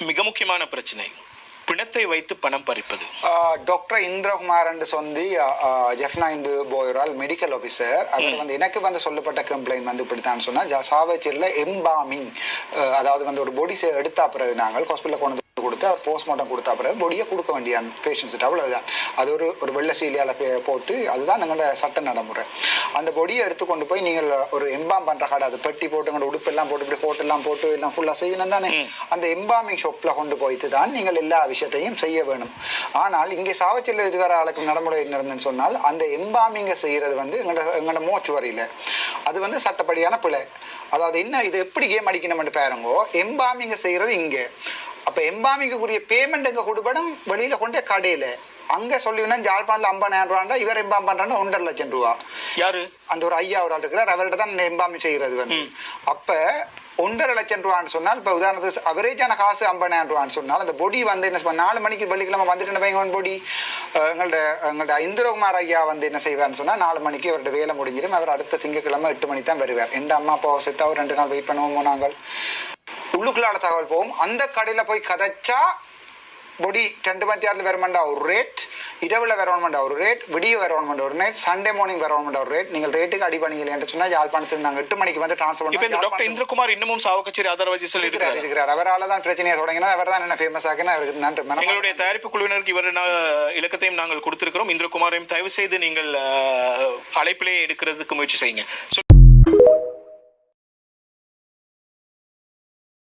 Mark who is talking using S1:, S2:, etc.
S1: மிக முக்கியமான பிரச்சனை. பிணத்தை வைத்து பணம் பறிப்பது.
S2: டாக்டர் இந்திரகுமார் என்று சொல்லி ஜெஃப்னா இந்து போயரால் மெடிக்கல் ஆஃபீஸர் அவர் வந்து எனக்கு வந்து சொல்லப்பட்ட கம்ப்ளைண்ட் வந்து இப்படித்தான் சொன்னா ஜா- சாவச்சேரியில் எம்பாமிங் அதாவது வந்து ஒரு பொடி எடுத்தா பிறகு நாங்கள் ஹாஸ்பிட்டலில் கொண்டு கொடுத்து போஸ்ட்மார்ட்டம் கொடுத்தா பிறகு பொடியை கொடுக்க வேண்டிய பேஷண்ட்ஸ் அவ்வளவுதான். அது ஒரு ஒரு வெள்ளை சீலியால போட்டு அதுதான் எங்களோட சட்ட நடைமுறை. அந்த பொடியை எடுத்து கொண்டு போய் நீங்கள் ஒரு எம்பாம் பண்ற கடை அது பெட்டி போட்டு எங்களோட உடுப்பு எல்லாம் போட்டு இப்படி போட்டு எல்லாம் போட்டு எல்லாம் ஃபுல்லா செய்யணும் தானே? அந்த எம்பாமிங் ஷாப்ல கொண்டு போயிட்டு தான் நீங்கள் எல்லா விஷயத்தையும் செய்ய வேணும். ஆனால் இங்கே சாவச்சேரியில் இருக்கிற ஆளுக்கு நடைமுறை இருந்துன்னு சொன்னால் அந்த எம்பாமிங்கை செய்யறது வந்து எங்களோட எங்களோட மோச்சுவரியில. அது வந்து சட்டப்படியான பிழை. அதாவது என்ன இது எப்படி கேம் அடிக்கணும்னு பாருங்கோ எம்பாமிங்க செய்யறது இங்கே. அப்ப எம்பாமிங்குரிய பேமெண்ட் எங்க கொடுப்படும் வெளியில கொண்டு கடையில. அங்க சொல்லினா ஜாழ்ப்பாணத்துல ஐம்பதாயிரம் ரூபாண்டா இவர் எம்பாம் பண்றாங்க ஒன்றரை லட்சம் ரூபா.
S1: யாரு?
S2: அந்த ஒரு ஐயா ஒரு ஆள் இருக்கிறார். அவர்கிட்ட தான் எம்பாமி செய்யறது வந்து. அப்ப ஒன்றரை லட்சம் ரூபான்னு சொன்னால் இப்ப உதாரணத்துக்கு அவரேஜான காசு ஐம்பதாயிரம் ரூபான்னு சொன்னால் அந்த பொடி வந்து என்ன நாலு மணிக்கு வெள்ளிக்கிழமை வந்துட்டு வைங்க பொடி? எங்கள்ட எங்கள்ட இந்திரகுமார் ஐயா வந்து என்ன செய்வார்னு சொன்னா நாலு மணிக்கு அவரோட வேலை முடிஞ்சிடும். அவர் அடுத்த திங்கட்கிழமை எட்டு மணிக்கு தான் வருவார். எந்த அம்மா அப்பாவை செத்தா ஒரு ரெண்டு நாள் வெயிட் பண்ணுவோமோ நாங்கள்? உள்ளுக்குள்ளால தகவல் போகும். அந்த கடையில போய் கதைச்சா பொடி ரெண்டு மணி ஆறுல வரமாண்டா ஒரு ரேட் இரவுல வரணுமெண்டா ஒரு ரேட் விடிய வரணுமெண்டா ஒரு ரேட் சண்டே மார்னிங் வரணுமெண்டா ஒரு ரேட் நீங்கள் ரேட்டுக்கு அடி என்று சொன்னா யாழ்ப்பாணத்துக்கு நாங்க எட்டு மணிக்கு வந்து ட்ரான்ஸ்ஃபர்
S1: இந்த டாக்டர் இந்திரகுமார் இன்னமும் சாவகச்சேரி ஆதரவாசி சொல்லி
S2: இருக்கிறார்
S1: இருக்கிறார்.
S2: அவரால தான் பிரச்சனையை தொடங்கினா அவர் தான் என்ன ஃபேமஸ் ஆகினா அவருக்கு நன்றி.
S1: எங்களுடைய தயாரிப்பு குழுவினருக்கு இவர் இலக்கத்தையும் நாங்கள் கொடுத்திருக்கிறோம். இந்திரகுமாரையும் தயவு செய்து நீங்கள் அழைப்பிலே எடுக்கிறதுக்கு முயற்சி செய்யுங்க.